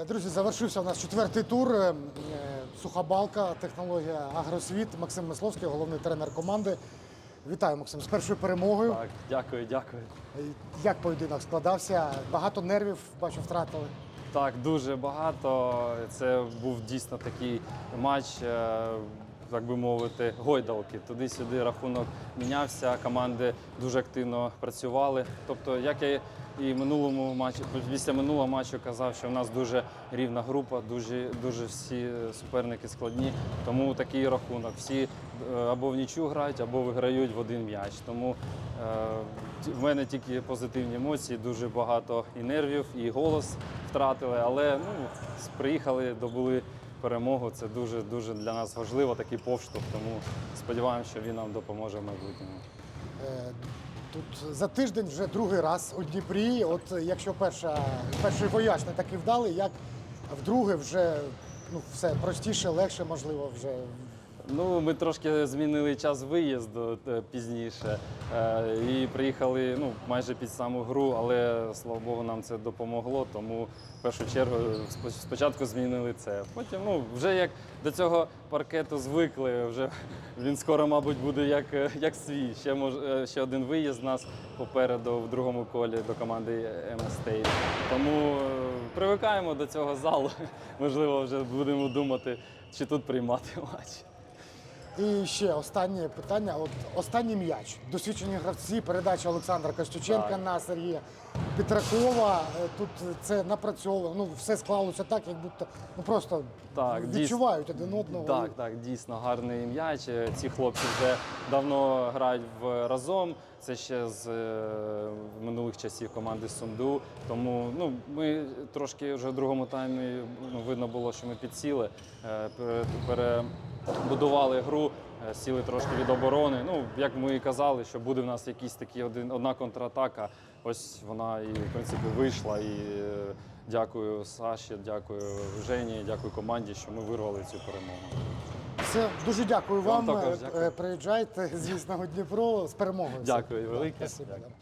Е, Друзі, завершився у нас четвертий тур. Е, Суха балка, технологія Агросвіт. Максим Мисловський, головний тренер команди. Вітаю, Максим, з першою перемогою. Так, дякую, дякую. Е, Як поєдинок складався? Багато нервів, бачу, втратили. Так, дуже багато. Це був дійсно такий матч, е, так би мовити, гойдалки. Туди-сюди рахунок мінявся, команди дуже активно працювали. Тобто, як я і минулому матчі, після минулого матчу казав, що в нас дуже рівна група, дуже, дуже всі суперники складні. Тому такий рахунок. Всі е, або в нічю грають, або виграють в один м'яч. Тому е, в мене тільки позитивні емоції, дуже багато і нервів, і голос втратили. Але ну, приїхали, добули перемогу. Це дуже дуже для нас важливо, такий повштовх. Тому сподіваємося, що він нам допоможе в майбутньому. Е, Тут за тиждень вже другий раз у Дніпрі. От якщо перша, перший вояж не такий вдалий, як вдруге вже ну, все простіше, легше, можливо, вже Ну, ми трошки змінили час виїзду е, пізніше е, і приїхали ну, майже під саму гру, але слава Богу, нам це допомогло. Тому в першу чергу спочатку змінили це. Потім, ну, вже як до цього паркету звикли, вже він скоро, мабуть, буде як, е, як свій. Ще мож, ще один виїзд нас попереду в другому колі до команди МСТ. Тому привикаємо до цього залу. Можливо, вже будемо думати, чи тут приймати матч. І ще останнє питання. От останній м'яч. Досвідчені гравці, передача Олександра Костюченка Так. на Сергія Петракова. Е, Тут це напрацьовано. Ну все склалося так, як будто ну просто Так, відчувають дійс- один одного. Так, так, дійсно гарний м'яч. Е, Ці хлопці вже давно грають в разом. Це ще з е, минулих часів команди Сунду. Тому ну, ми трошки вже в другому таймі ну, видно було, що ми підсіли, е, перебудували гру, е, сіли трошки від оборони. Ну, як ми і казали, що буде в нас якийсь такий один, одна контратака. Ось вона і в принципі вийшла. І дякую Саші, дякую Жені, дякую команді, що ми вирвали цю перемогу. Все, дуже дякую Вам вам. також Е, дякую. Приїжджайте, звісно, у Дніпро з перемогою. Дякую велике. Спасибо. Дякую.